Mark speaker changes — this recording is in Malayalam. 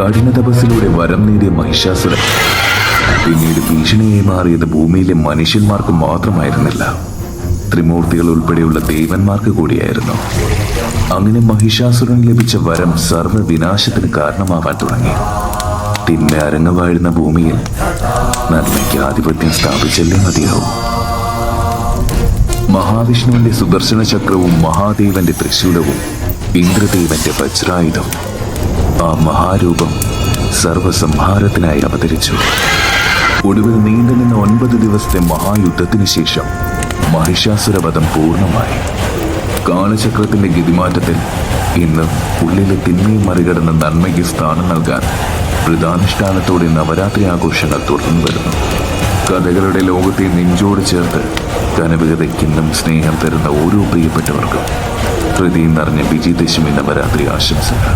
Speaker 1: കഠിന തപസ്സിലൂടെ വരം നേടിയ മഹിഷാസുരൻ. പിന്നീട് ഭീഷണിയായി മാറിയത് ഭൂമിയിലെ മനുഷ്യന്മാർക്ക് മാത്രമായിരുന്നില്ല. ത്രിമൂർത്തികൾ ഉൾപ്പെടെയുള്ള ദേവന്മാർക്ക് കൂടിയായിരുന്നു. അങ്ങനെ മഹിഷാസുരൻ ലഭിച്ച വരം സർവവിനാശത്തിന് കാരണമാവാൻ തുടങ്ങി. തിന്മ അരങ്ങവാഴുന്ന ഭൂമിയിൽ നന്മയ്ക്ക് ആധിപത്യം സ്ഥാപിച്ചല്ലേ മതിയാവും. മഹാവിഷ്ണുവിന്റെ സുദർശന ചക്രവും മഹാദേവന്റെ ത്രിശൂലവും ഇന്ദ്രദേവന്റെ വജ്രായുധം ആ മഹാരൂപം സർവസംഹാരത്തിനായി അവതരിച്ചു. ഒടുവിൽ നീണ്ടു നിന്ന ഒൻപത് ദിവസത്തെ മഹായുദ്ധത്തിന് ശേഷം മഹിഷാസുരവധം പൂർണമായി. കാലചക്രത്തിന്റെ ഗതിമാറ്റത്തിൽ ഇന്ന് ഉള്ളിലെ തിന്മയും മറികടന്ന് നന്മയ്ക്ക് സ്ഥാനം നൽകാൻ വൃതാനുഷ്ഠാനത്തോടെ നവരാത്രി ആഘോഷങ്ങൾ തുടർന്നു വരുന്നു. കഥകളുടെ ലോകത്തെ നെഞ്ചോട് ചേർത്ത് കനവികതയ്ക്കിന്നും സ്നേഹം തരുന്ന ഓരോ പ്രിയപ്പെട്ടവർക്കും ഹൃദയം നിറഞ്ഞ വിജയദശമി നവരാത്രി ആശംസകൾ.